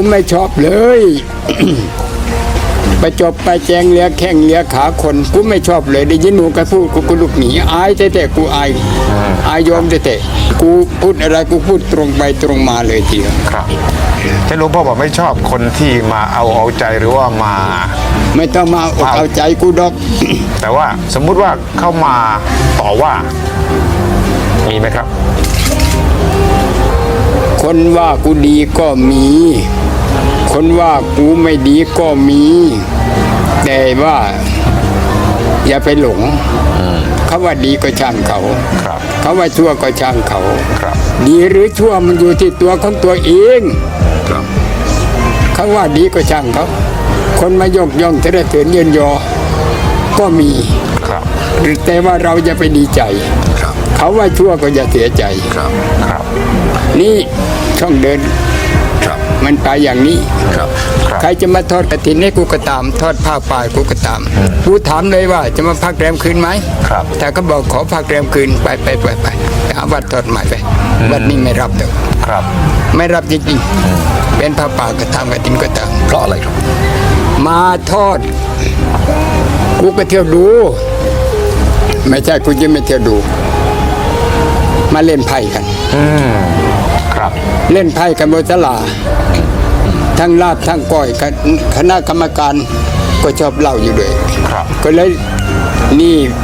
กูไม่ชอบเลย ไปจบไปแจงเลียแข้งเลียขาคนกูไม่ชอบเลย ได้ยินหนูกันพูดกูกูลุกหนีอายแต่แต่กูอายอายยอมแต่แต่กูพูดอะไรกูพูดตรงไปตรงมาเลยทีเดียวครับที่หลวงพ่อบอกไม่ชอบคนที่มาเอาเอาใจหรือว่ามา ไม่ต้องมาอดเอาใจกูดอก แต่ว่าสมมุติว่าเข้ามาต่อว่า มีไหมครับ คนว่ากูดีก็มีคน ว่ากูไม่ดีก็มี แต่ว่า อย่าไปหลงเขาว่าดีก็ช่างเขาครับเขาว่าชั่วก็ช่างเขาครับดีหรือชั่วมันอยู่ที่ตัวของตัวเองครับเขาว่าดีก็ช่างเขาคนมายกย่องเสด็จเถินเยินยอ ก็มีครับแต่ว่าเราอย่าไปดีใจครับเขาว่าชั่วก็อย่าเสียใจครับครับนี่ช่องเดิน ครับมันไปอย่างนี้ครับครับใครจะมาทอดกระถินให้กูก็ตาม ทอดผ้าป่ากูก็ตามกูถามเลยว่าจะมาพักแรมคืนไหมครับแต่ก็บอกขอพักแรมคืนไปไปไปไปไปหาวัดทอดใหม่ไปวัดนี้ไม่รับเด้อครับ ไม่รับจริงๆเป็นผ้าป่าก็ตามกระถินก็ตามเพราะอะไรครับ มาทอด กูก็เที่ยวดู ไม่ใช่กูจะไม่เที่ยวดู มาเล่นไพ่กันอืม ครับเล่นไพ่กันบนตลาดทั้งลาบทั้งก้อยกันคณะกรรมการก็ชอบเล่าอยู่ด้วย ครับ ก็เลยนี่